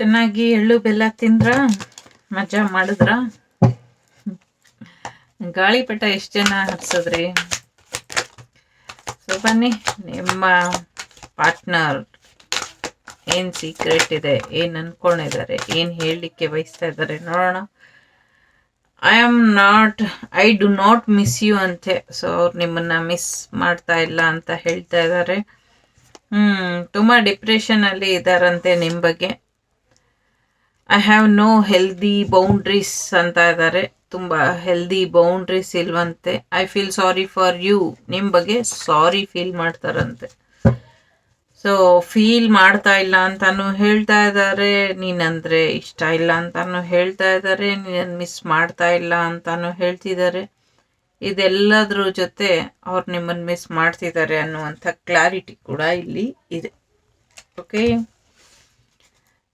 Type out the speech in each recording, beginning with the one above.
ಚೆನ್ನಾಗಿ ಎಳ್ಳು ಬೆಲ್ಲ ತಿಂದ್ರ ಮಜಾ ಮಾಡಿದ್ರ? ಗಾಳಿಪಟ ಎಷ್ಟು ಜನ ಹರ್ಸದ್ರಿ ಸೊ ಬನ್ನಿ, ನಿಮ್ಮ ಪಾರ್ಟ್ನರ್ ಏನು ಸೀಕ್ರೆಟ್ ಇದೆ, ಏನು ಅನ್ಕೊಂಡಿದ್ದಾರೆ, ಏನು ಹೇಳಲಿಕ್ಕೆ ಬಯಸ್ತಾ ಇದ್ದಾರೆ ನೋಡೋಣ. I am not I do not miss you ಅಂತೆ. ಸೊ ಅವ್ರು ನಿಮ್ಮನ್ನ ಮಿಸ್ ಮಾಡ್ತಾ ಇಲ್ಲ ಅಂತ ಹೇಳ್ತಾ ಇದ್ದಾರೆ. ಹ್ಞೂ ತುಂಬ ಡಿಪ್ರೆಷನಲ್ಲಿ ಇದ್ದಾರಂತೆ ನಿಮ್ಮ ಬಗ್ಗೆ. I have no healthy boundaries ಅಂತ ಇದ್ದಾರೆ ತುಂಬ ಹೆಲ್ದಿ ಬೌಂಡ್ರೀಸ್ ಇಲ್ವಂತೆ. I feel sorry for you ನಿಮ್ಮ ಬಗ್ಗೆ ಸಾರಿ ಫೀಲ್ ಮಾಡ್ತಾರಂತೆ. ಸೊ ಫೀಲ್ ಮಾಡ್ತಾ ಇಲ್ಲ ಅಂತಾನು ಹೇಳ್ತಾ ಇದ್ದಾರೆ ನೀನಂದ್ರೆ ಇಷ್ಟ ಇಲ್ಲ ಅಂತಾನು ಹೇಳ್ತಾ ಇದ್ದಾರೆ ನೀನು ಮಿಸ್ ಮಾಡ್ತಾ ಇಲ್ಲ ಅಂತಾನು ಹೇಳ್ತಿದ್ದಾರೆ ಇದೆಲ್ಲದ್ರ ಜೊತೆ ಅವ್ರು ನಿಮ್ಮನ್ನು ಮಿಸ್ ಮಾಡ್ತಿದ್ದಾರೆ ಅನ್ನುವಂಥ ಕ್ಲಾರಿಟಿ ಕೂಡ ಇಲ್ಲಿ ಇದೆ. ಓಕೆ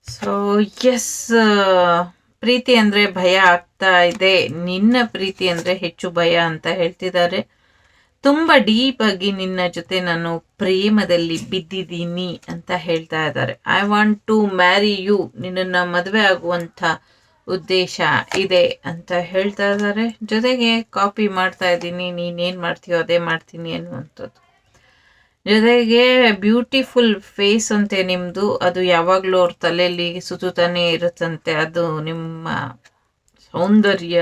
ಸೊ ಎಸ್ ಪ್ರೀತಿ ಅಂದರೆ ಭಯ ಆಗ್ತಾ ಇದೆ. ನಿನ್ನ ಪ್ರೀತಿ ಅಂದರೆ ಹೆಚ್ಚು ಭಯ ಅಂತ ಹೇಳ್ತಿದ್ದಾರೆ. ತುಂಬ ಡೀಪ್ ಆಗಿ ನಿನ್ನ ಜೊತೆ ನಾನು ಪ್ರೇಮದಲ್ಲಿ ಬಿದ್ದಿದ್ದೀನಿ ಅಂತ ಹೇಳ್ತಾ ಇದ್ದಾರೆ. I want to marry you ನಿನ್ನನ್ನು ಮದುವೆ ಆಗುವಂಥ ಉದ್ದೇಶ ಇದೆ ಅಂತ ಹೇಳ್ತಾ ಇದ್ದಾರೆ. ಜೊತೆಗೆ ಕಾಪಿ ಮಾಡ್ತಾ ಇದ್ದೀನಿ. ನೀನೇನು ಮಾಡ್ತೀಯೋ ಅದೇ ಮಾಡ್ತೀನಿ ಅನ್ನುವಂಥದ್ದು. ಜೊತೆಗೆ ಬ್ಯೂಟಿಫುಲ್ ಫೇಸ್ ಅಂತೆ ನಿಮ್ಮದು ಅದು ಯಾವಾಗಲೂ ಅವ್ರ ತಲೆಯಲ್ಲಿ ಸುತ್ತುತ್ತಾನೆ ಇರುತ್ತಂತೆ. ಅದು ನಿಮ್ಮ ಸೌಂದರ್ಯ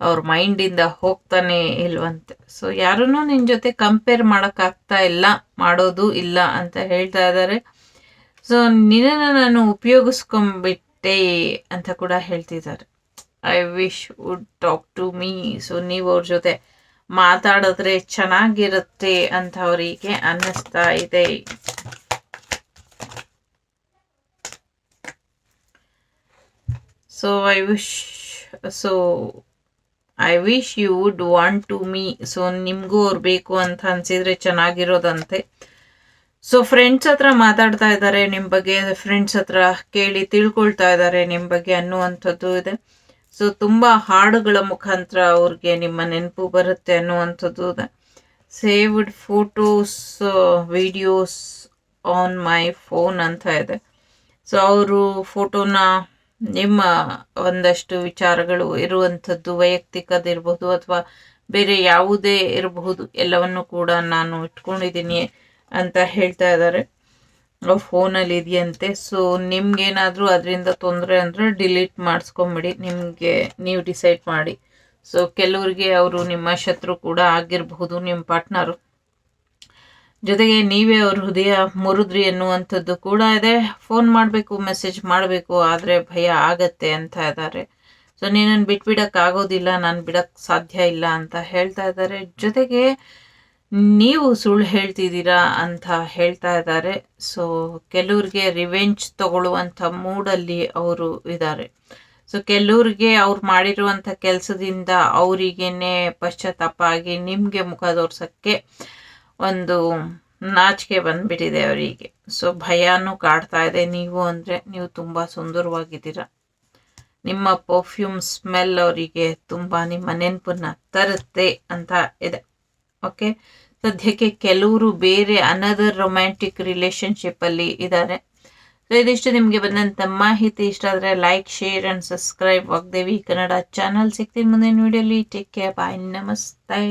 ಅವ್ರ ಮೈಂಡಿಂದ ಹೋಗ್ತಾನೆ ಇಲ್ವಂತೆ. ಸೊ ಯಾರನ್ನೂ ನಿನ್ನ ಜೊತೆ ಕಂಪೇರ್ ಮಾಡೋಕ್ಕಾಗ್ತಾ ಇಲ್ಲ, ಮಾಡೋದು ಇಲ್ಲ ಅಂತ ಹೇಳ್ತಾ ಇದ್ದಾರೆ ಸೊ ನಿನ್ನನ್ನು ನಾನು ಉಪಯೋಗಿಸ್ಕೊಂಬಿಟ್ಟೆ ಅಂತ ಕೂಡ ಹೇಳ್ತಿದ್ದಾರೆ I wish would talk to me so ನೀವು ಅವ್ರ ಜೊತೆ ಮಾತಾಡಿದ್ರೆ ಚೆನ್ನಾಗಿರುತ್ತೆ ಅಂತ ಅವರಿಗೆ ಅನ್ನಿಸ್ತಾ ಇದೆ. So I wish so I wish you would want to me so ನಿಮಗೂ ಅವ್ರು ಬೇಕು ಅಂತ ಅನ್ಸಿದ್ರೆ ಚೆನ್ನಾಗಿರೋದಂತೆ. ಸೊ ಫ್ರೆಂಡ್ಸ್ ಹತ್ರ ಮಾತಾಡ್ತಾ ಇದ್ದಾರೆ ನಿಮ್ಮ ಬಗ್ಗೆ ಫ್ರೆಂಡ್ಸ್ ಹತ್ರ ಕೇಳಿ ತಿಳ್ಕೊಳ್ತಾ ಇದ್ದಾರೆ ನಿಮ್ಮ ಬಗ್ಗೆ ಅನ್ನುವಂಥದ್ದು ಇದೆ. ಸೊ ತುಂಬ ಹಾಡುಗಳ ಮುಖಾಂತರ ಅವ್ರಿಗೆ ನಿಮ್ಮ ನೆನಪು ಬರುತ್ತೆ ಅನ್ನುವಂಥದ್ದು saved photos videos on my phone ಅಂತ ಇದೆ. ಸೊ ಅವರು ಫೋಟೋನ ನಿಮ್ಮ ಒಂದಷ್ಟು ವಿಚಾರಗಳು ಇರುವಂಥದ್ದು ವೈಯಕ್ತಿಕದಿರಬಹುದು ಅಥವಾ ಬೇರೆ ಯಾವುದೇ ಇರಬಹುದು, ಎಲ್ಲವನ್ನು ಕೂಡ ನಾನು ಇಟ್ಕೊಂಡಿದ್ದೀನಿ ಅಂತ ಹೇಳ್ತಾ ಇದ್ದಾರೆ. ಫೋನಲ್ಲಿ ಇದೆಯಂತೆ. ಸೊ ನಿಮ್ಗೇನಾದರೂ ಅದರಿಂದ ತೊಂದರೆ ಅಂದರೆ ಡಿಲೀಟ್ ಮಾಡಿಸ್ಕೊಂಬಿಡಿ. ನಿಮಗೆ ನೀವು ಡಿಸೈಡ್ ಮಾಡಿ. ಸೊ ಕೆಲವರಿಗೆ ಅವರು ನಿಮ್ಮ ಶತ್ರು ಕೂಡ ಆಗಿರಬಹುದು, ನಿಮ್ಮ ಪಾರ್ಟ್ನರು ಜೊತೆಗೆ ನೀವೇ ಅವ್ರ ಹೃದಯ ಮುರಿದ್ರಿ ಅನ್ನುವಂಥದ್ದು ಕೂಡ ಇದೆ. ಫೋನ್ ಮಾಡಬೇಕು ಮೆಸೇಜ್ ಮಾಡಬೇಕು, ಆದರೆ ಭಯ ಆಗತ್ತೆ ಅಂತ ಇದ್ದಾರೆ ಸೊ ನೀನನ್ನು ಬಿಟ್ಬಿಡೋಕ್ಕಾಗೋದಿಲ್ಲ ನಾನು ಬಿಡೋಕ್ಕೆ ಸಾಧ್ಯ ಇಲ್ಲ ಅಂತ ಹೇಳ್ತಾ ಇದ್ದಾರೆ ಜೊತೆಗೆ ನೀವು ಸುಳ್ಳು ಹೇಳ್ತಿದ್ದೀರಾ ಅಂತ ಹೇಳ್ತಾ ಇದ್ದಾರೆ. ಸೊ ಕೆಲವ್ರಿಗೆ ರಿವೆಂಜ್ ತಗೊಳ್ಳುವಂಥ ಮೂಡಲ್ಲಿ ಅವರು ಇದ್ದಾರೆ. ಸೊ ಕೆಲವ್ರಿಗೆ ಅವ್ರು ಮಾಡಿರುವಂಥ ಕೆಲಸದಿಂದ ಅವರಿಗೇನೆ ಪಶ್ಚಾತ್ತಾಪ ಆಗಿ ನಿಮಗೆ ಮುಖ ತೋರ್ಸೋಕ್ಕೆ ಒಂದು ನಾಚಿಕೆ ಬಂದ್ಬಿಟ್ಟಿದೆ ಅವರಿಗೆ. ಸೊ ಭಯನೂ ಕಾಡ್ತಾ ಇದೆ. ನೀವು ಅಂದರೆ ನೀವು ತುಂಬ ಸುಂದರವಾಗಿದ್ದೀರ. ನಿಮ್ಮ ಪರ್ಫ್ಯೂಮ್ ಸ್ಮೆಲ್ ಅವರಿಗೆ ತುಂಬ ನಿಮ್ಮ ನೆನಪನ್ನ ತರುತ್ತೆ ಅಂತ ಇದೆ. ಓಕೆ? ಸದ್ಯಕ್ಕೆ ಕೆಲವರು ಬೇರೆ ಅನದರ್ ರೊಮ್ಯಾಂಟಿಕ್ ರಿಲೇಶನ್ಶಿಪ್ಪಲ್ಲಿ ಇದ್ದಾರೆ. ಸೊ ಇದಿಷ್ಟು ನಿಮಗೆ ಬಂದಂಥ ಮಾಹಿತಿ. ಇಷ್ಟ ಆದರೆ like share and subscribe Vagdevi Kannada channel ಸಿಗ್ತೀನಿ ಮುಂದಿನ ವಿಡಿಯೋಲಿ ಟೇಕ್ ಕೇರ್ ಬಾಯ್ ನಮಸ್ತೆ